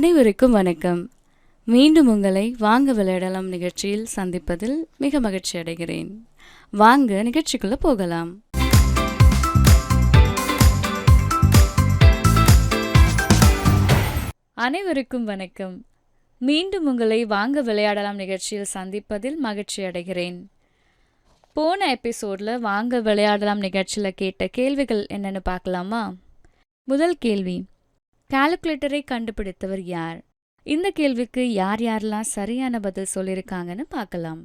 அனைவருக்கும் வணக்கம். மீண்டும் உங்களை வாங்க விளையாடலாம் நிகழ்ச்சியில் சந்திப்பதில் மிக மகிழ்ச்சி அடைகிறேன். வாங்க நிகழ்ச்சிக்குள்ள போகலாம். அனைவருக்கும் வணக்கம். மீண்டும் உங்களை வாங்க விளையாடலாம் நிகழ்ச்சியில் சந்திப்பதில் மகிழ்ச்சி அடைகிறேன். போன எபிசோடில் வாங்க விளையாடலாம் நிகழ்ச்சியில் கேட்ட கேள்விகள் என்னென்னு பார்க்கலாமா? முதல் கேள்வி கால்குலேட்டரை கண்டுபிடித்தவர் யார்? இந்த கேள்விக்கு யார் யாரெல்லாம் சரியான பதில் சொல்லியிருக்காங்கன்னு பார்க்கலாம்.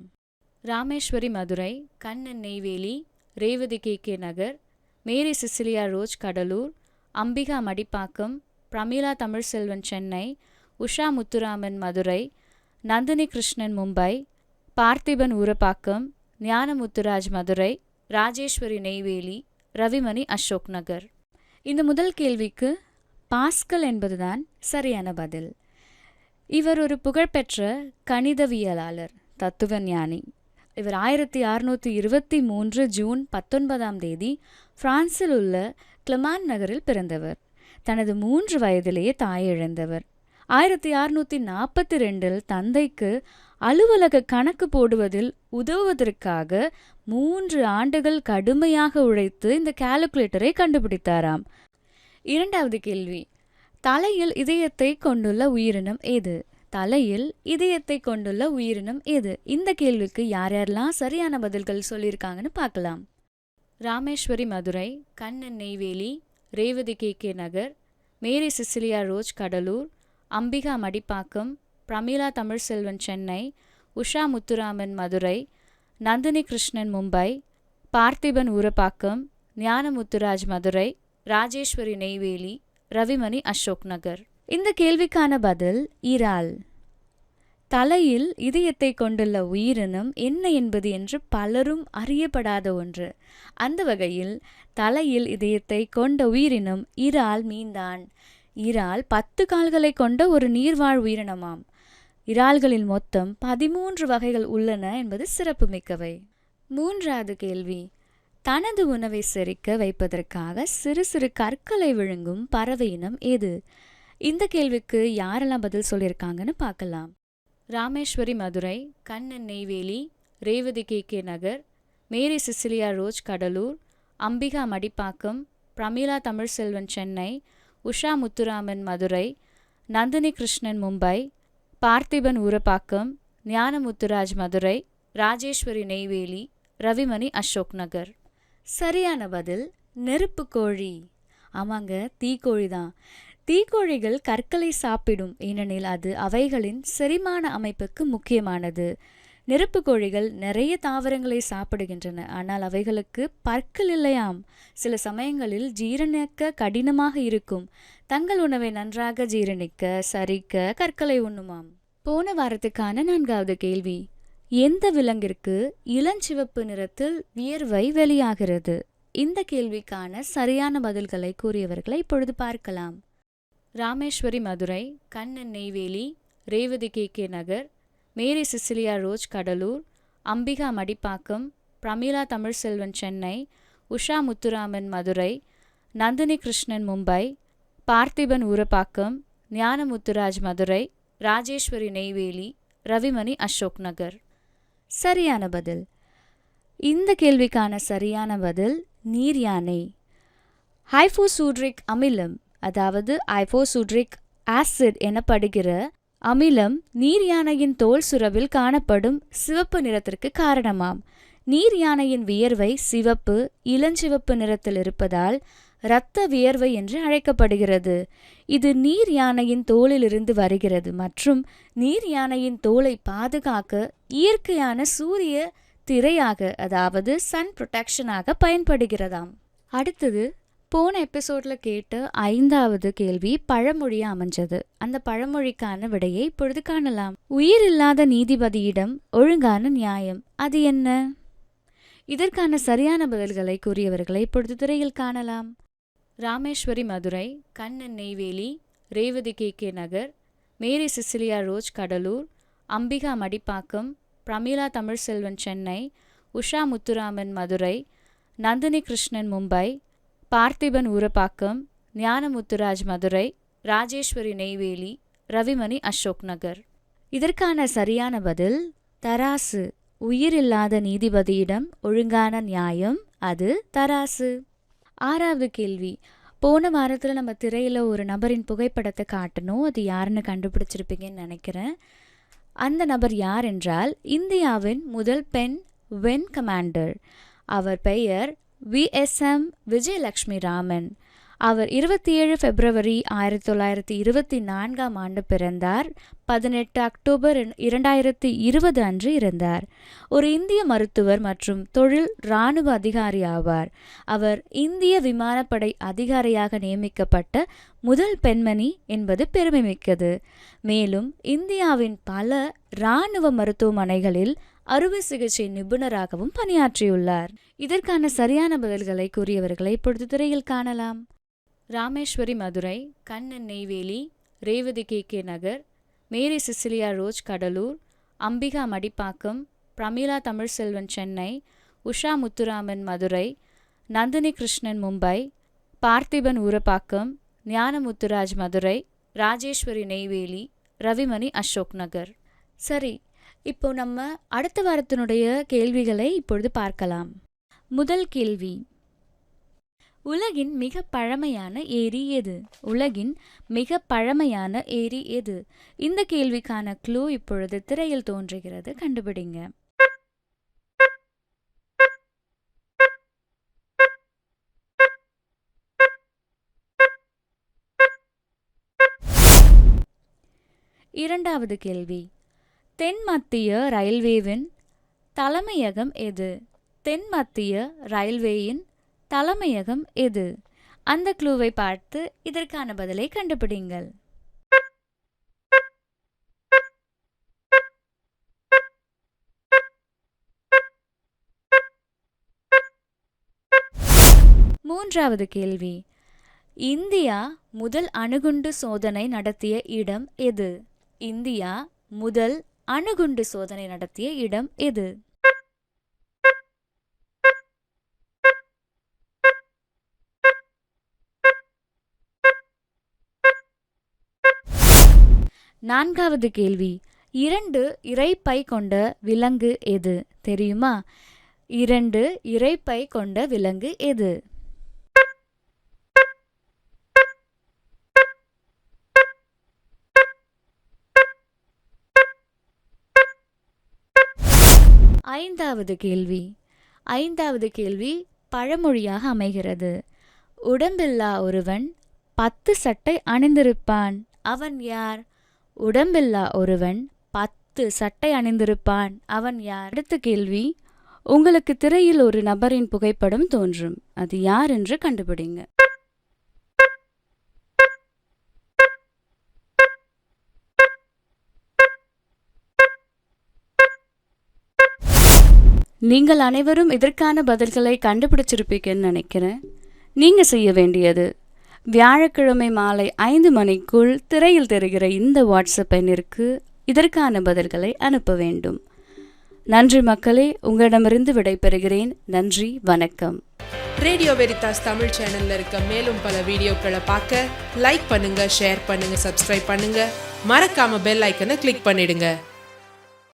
Rameswari Madurai Kannan Neyveli Revathi K K Nagar Mary Cecilia Roj Cuddalore Ambika Madipakkam Prameela Tamilselvan Chennai Usha Muthuraman Madurai Nandini Krishnan Mumbai Parthiban Urapakkam Gnanamuthuraj Madurai Rajeswari Neyveli Ravimani Ashok Nagar. இந்த முதல் கேள்விக்கு pascal என்பதுதான் சரியான பதில். இவர் ஒரு புகழ்பெற்ற கணிதவியலாளர் தத்துவ ஞானி இவர் ஆயிரத்தி அறுநூற்றி இருபத்தி மூன்று ஜூன் பத்தொன்பதாம் தேதி பிரான்சில் உள்ள கிளமான் நகரில் பிறந்தவர். தனது மூன்று வயதிலேயே தாய் இழந்தவர். ஆயிரத்தி அறுநூற்றி நாற்பத்தி ரெண்டில் தந்தைக்கு அலுவலக கணக்கு போடுவதில் உதவுவதற்காக மூன்று ஆண்டுகள் கடுமையாக உழைத்து இந்த கால்குலேட்டரை கண்டுபிடித்தாராம். இரண்டாவது கேள்வி. தலையில் இதயத்தை கொண்டுள்ள உயிரினம் எது? தலையில் இதயத்தை கொண்டுள்ள உயிரினம் எது? இந்த கேள்விக்கு யார் யாரெல்லாம் சரியான பதில்கள் சொல்லியிருக்காங்கன்னு பார்க்கலாம். Rameswari Madurai Kannan Neyveli Revathi K K Nagar Mary Cecilia Roj Cuddalore Ambika Madipakkam Prameela Tamilselvan Chennai Usha Muthuraman Madurai Nandini Krishnan Mumbai Parthiban Urapakkam Gnanamuthuraj Madurai Rajeswari Neyveli Ravimani Ashok Nagar. இந்த கேள்விக்கான பதில் இறால். தலையில் இதயத்தை கொண்டுள்ள உயிரினம் என்ன என்பது என்று பலரும் அறியப்படாத ஒன்று. அந்த வகையில் தலையில் இதயத்தை கொண்ட உயிரினம் இறால் மீன்தான் இறால் பத்து கால்களை கொண்ட ஒரு நீர்வாழ் உயிரினமாம். இறால்களில் மொத்தம் பதிமூன்று வகைகள் உள்ளன என்பது சிறப்புமிக்கவை. மூன்றாவது கேள்வி. தனது உணவை செரிக்க வைப்பதற்காக சிறு சிறு கற்களை விழுங்கும் பறவை இனம் எது? இந்த கேள்விக்கு யாரெல்லாம் பதில் சொல்லியிருக்காங்கன்னு பார்க்கலாம். Rameswari Madurai Kannan Neyveli Revathi K. K. Nagar Mary Cecilia Roj Cuddalore Ambika Madipakkam Prameela Tamilselvan Chennai Usha Muthuraman Madurai Nandini Krishnan Mumbai Parthiban Urapakkam Gnanamuthuraj Madurai Rajeswari Neyveli Ravimani Ashok Nagar. சரியான பதில் நெருப்பு கோழி. ஆமாங்க தீக்கோழி தான். தீக்கோழிகள் கற்களை சாப்பிடும் ஏனெனில் அது அவைகளின் செரிமான அமைப்புக்கு முக்கியமானது. நெருப்பு கோழிகள் நிறைய தாவரங்களை சாப்பிடுகின்றன. ஆனால் அவைகளுக்கு பற்கள் இல்லையாம். சில சமயங்களில் ஜீரணிக்க கடினமாக இருக்கும். தங்கள் உணவை நன்றாக ஜீரணிக்க சரிக்க கற்களை உண்ணுமாம். போன வாரத்துக்கான நான்காவது கேள்வி. எந்த விலங்கிற்கு இளஞ்சிவப்பு நிறத்தில் வியர்வை வெளியாகிறது? இந்த கேள்விக்கான சரியான பதில்களை கூறியவர்களை இப்பொழுது பார்க்கலாம். Rameswari Madurai Kannan Neyveli Revathi K K Nagar Mary Cecilia Roj Cuddalore Ambika Madipakkam Prameela Tamilselvan Chennai Usha Muthuraman Madurai Nandini Krishnan Mumbai Parthiban Urapakkam Gnanamuthuraj Madurai Rajeswari Neyveli Ravimani Ashok Nagar. சரியான பதில். இந்த கேள்விக்கான சரியான பதில் நீர் யானை. ஹைஃபோசூட்ரிக் அமிலம் அதாவது ஐஃபோசூட்ரிக் ஆசிட் எனப்படுகிற அமிலம் நீர் யானையின் தோல் சுரவில் காணப்படும் சிவப்பு நிறத்திற்கு காரணமாம். நீர் யானையின் வியர்வை சிவப்பு இளஞ்சிவப்பு நிறத்தில் இருப்பதால் இரத்த வியர்வை என்று அழைக்கப்படுகிறது. இது நீர் யானையின் தோலிலிருந்து வருகிறது மற்றும் நீர் யானையின் தோலை பாதுகாக்க இயற்கையான சூரிய திரையாக அதாவது சன் ப்ரொடெக்ஷனாக பயன்படுகிறதாம். அடுத்தது போன எபிசோடில் கேட்ட ஐந்தாவது கேள்வி பழமொழியா அமைஞ்சது. அந்த பழமொழிக்கான விடையை இப்பொழுது காணலாம். உயிர் இல்லாத நீதிபதியிடம் ஒழுங்கான நியாயம் அது என்ன? இதற்கான சரியான பதில்களை கூறியவர்களை இப்பொழுது திரையில் காணலாம். Rameswari Madurai Kannan Neyveli Revathi K K Nagar Mary Cecilia Roj Cuddalore Ambika Madipakkam Prameela Tamilselvan Chennai Usha Muthuraman Madurai Nandini Krishnan Mumbai Parthiban Urapakkam Gnanamuthuraj Madurai Rajeswari Neyveli Ravimani Ashok Nagar. இதற்கான சரியான பதில் தராசு. உயிரில்லாத நீதிபதியிடம் ஒழுங்கான நியாயம் அது தராசு. ஆறாவது கேள்வி. போன வாரத்தில் நம்ம திரையில் ஒரு நபரின் புகைப்படத்தை காட்டணும். அது யாருன்னு கண்டுபிடிச்சிருப்பீங்கன்னு நினைக்கிறேன். அந்த நபர் யார் என்றால் இந்தியாவின் முதல் பெண் வென் கமாண்டர். அவர் பெயர் விஎஸ்எம் விஜயலட்சுமி ராமன் அவர் இருபத்தி ஏழு பிப்ரவரி ஆயிரத்தி தொள்ளாயிரத்தி இருபத்தி நான்காம் ஆண்டு பிறந்தார். பதினெட்டு அக்டோபர் இரண்டாயிரத்தி இருபது அன்று இருந்தார் ஒரு இந்திய மருத்துவர் மற்றும் தொழில் இராணுவ அதிகாரி ஆவார். அவர் இந்திய விமானப்படை அதிகாரியாக நியமிக்கப்பட்ட முதல் பெண்மணி என்பது பெருமைமிக்கது மேலும் இந்தியாவின் பல இராணுவ மருத்துவமனைகளில் அறுவை சிகிச்சை நிபுணராகவும் பணியாற்றியுள்ளார். இதற்கான சரியான பதில்களை கூறியவர்களை இப்பொழுது திரையில் காணலாம். Rameswari Madurai Kannan Neyveli Revathi K K Nagar Mary Cecilia Roj Cuddalore Ambika Madipakkam Prameela Tamilselvan Chennai Usha Muthuraman Madurai Nandini Krishnan Mumbai Parthiban Urapakkam Gnanamuthuraj Madurai Rajeswari Neyveli Ravimani Ashok Nagar. சரி இப்போ நம்ம அடுத்த வாரத்தினுடைய கேள்விகளை இப்பொழுது பார்க்கலாம். முதல் கேள்வி உலகின் மிக பழமையான ஏரி எது? உலகின் மிக பழமையான ஏரி எது? இந்த கேள்விக்கான க்ளூ இப்பொழுது திரையில் தோன்றுகிறது. கண்டுபிடிங்க. இரண்டாவது கேள்வி. தென் மத்திய ரயில்வேவின் தலைமையகம் எது? தென் மத்திய ரயில்வேயின் தலைமையகம் எது? அந்த க்ளூவை பார்த்து இதற்கான பதிலை கண்டுபிடிங்கள். மூன்றாவது கேள்வி. இந்தியா முதல் அணுகுண்டு சோதனை நடத்திய இடம் எது? இந்தியா முதல் அணுகுண்டு சோதனை நடத்திய இடம் எது? நான்காவது கேள்வி. இரண்டு இறைப்பை கொண்ட விலங்கு எது? தெரியுமா? இரண்டு இறைப்பை கொண்ட விலங்கு எது? ஐந்தாவது கேள்வி. ஐந்தாவது கேள்வி பழமொழியாக அமைகிறது. உடம்பில்லா ஒருவன் பத்து சட்டை அணிந்திருப்பான். அவன் யார்? உடம்பில்லா ஒருவன் பத்து சட்டை அணிந்திருப்பான். அவன் யார்? அடுத்த கேள்வி உங்களுக்கு திரையில் ஒரு நபரின் புகைப்படம் தோன்றும். அது யார் என்று கண்டுபிடிங்க. நீங்கள் அனைவரும் இதற்கான பதில்களை கண்டுபிடிச்சிருப்பீங்கன்னு நினைக்கிறேன். நீங்கள் செய்ய வேண்டியது வியாழக்கிழமை மாலை ஐந்து மணிக்குள் திரையில் தெரிகிற இந்த வாட்ஸ்அப் எண்ணிற்கு இதற்கான பதில்களை அனுப்ப வேண்டும். நன்றி மக்களே உங்களிடமிருந்து விடைபெறுகிறேன். நன்றி வணக்கம். ரேடியோ வெரிதாஸ் தமிழ் சேனல்ல இருக்க மேலும் பல வீடியோக்களை பார்க்க லைக் பண்ணுங்க ஷேர் பண்ணுங்க சப்ஸ்கிரைப் பண்ணுங்க. மறக்காம பெல் ஐக்கனை கிளிக் பண்ணிடுங்க.